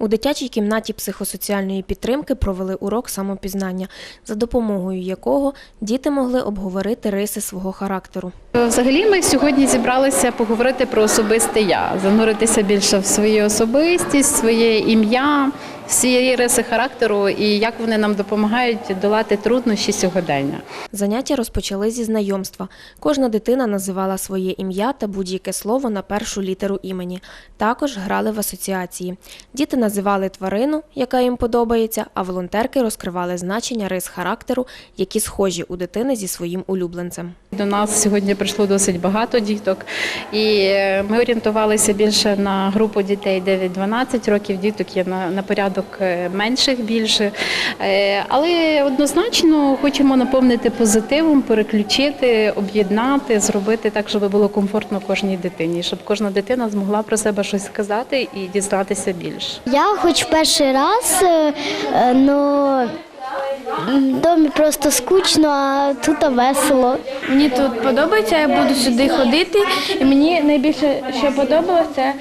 У дитячій кімнаті психосоціальної підтримки провели урок самопізнання, за допомогою якого діти могли обговорити риси свого характеру. Взагалі, ми сьогодні зібралися поговорити про особисте я, зануритися більше в свою особистість, своє ім'я, всі риси характеру і як вони нам допомагають долати труднощі сьогодення. Заняття розпочали зі знайомства. Кожна дитина називала своє ім'я та будь-яке слово на першу літеру імені. Також грали в асоціації. Діти називали тварину, яка їм подобається, а волонтерки розкривали значення рис характеру, які схожі у дитини зі своїм улюбленцем. До нас сьогодні прийшло досить багато діток, і е, ми орієнтувалися більше на групу дітей 9-12 років. Діток є на, на порядок е, менших більше. Е, Але однозначно хочемо наповнити позитивом, переключити, об'єднати, зробити так, щоб було комфортно кожній дитині, щоб кожна дитина змогла про себе щось сказати і дізнатися більше. Я хоч перший раз, але в домі просто скучно, а тут весело. Мені тут подобається, я буду сюди ходити, і мені найбільше що подобалося, це,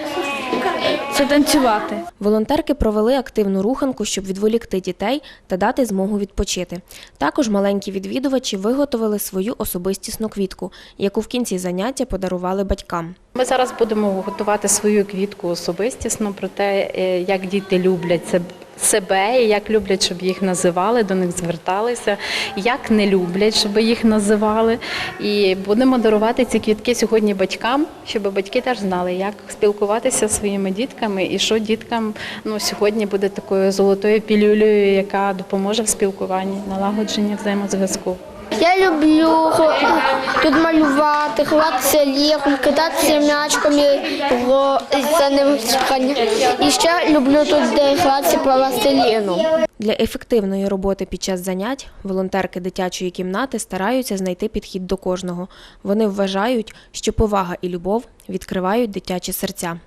це танцювати. Волонтерки провели активну руханку, щоб відволікти дітей та дати змогу відпочити. Також маленькі відвідувачі виготовили свою особистісну квітку, яку в кінці заняття подарували батькам. Ми зараз будемо готувати свою квітку особистісно про те, е, як діти люблять себе. Себе і як люблять, щоб їх називали, до них зверталися, як не люблять, щоб їх називали. І будемо дарувати ці квітки сьогодні батькам, щоб батьки теж знали, як спілкуватися зі своїми дітками і що діткам ну, сьогодні буде такою золотою пілюлею, яка допоможе в спілкуванні, налагодженні взаємозв'язку. Я люблю тут малювати, гратися лігом, кидатися м'ячками, за ним. І ще люблю тут де по пластиліну. Для ефективної роботи під час занять волонтерки дитячої кімнати стараються знайти підхід до кожного. Вони вважають, що повага і любов відкривають дитячі серця.